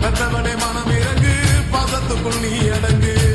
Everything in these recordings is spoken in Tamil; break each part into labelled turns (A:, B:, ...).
A: நல்லவனே மனம் இறங்கு பாதத்துக்குள் நீ அடங்கு.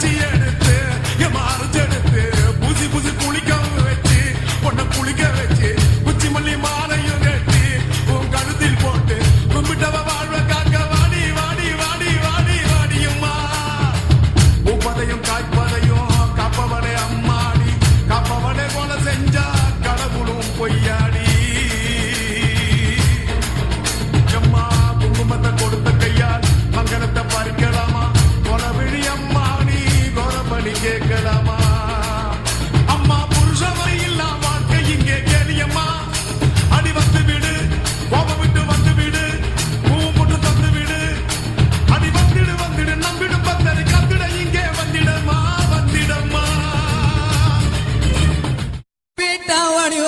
A: Party, yeah.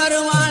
B: আমার মা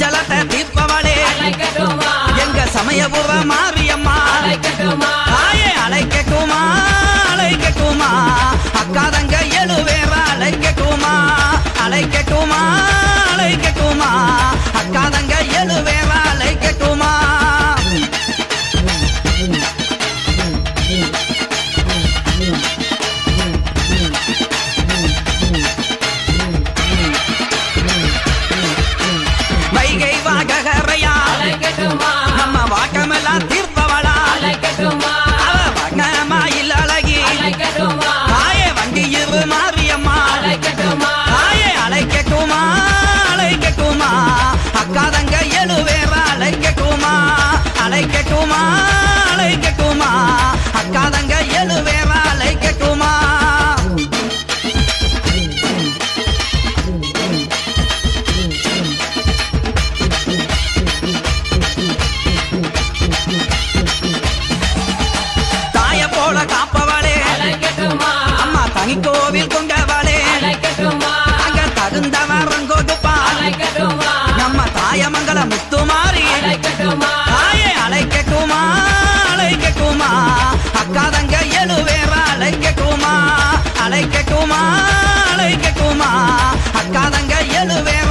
C: சஞ்சலத்தை தீர்ப்பவளே எங்க சமயபுர மாரியம்மா. அழகி கோவில் கொண்டவளே. அங்க தகுந்தவர் கொடுப்பான் நம்ம தாயமங்கல முத்துமாரி. தாயை அழைக்க குமா அழைக்க குமா அக்கா தங்க எழுவேற அழைக்க குமா அழைக்க குமா அழைக்க குமா அக்கா தங்க எழுவேற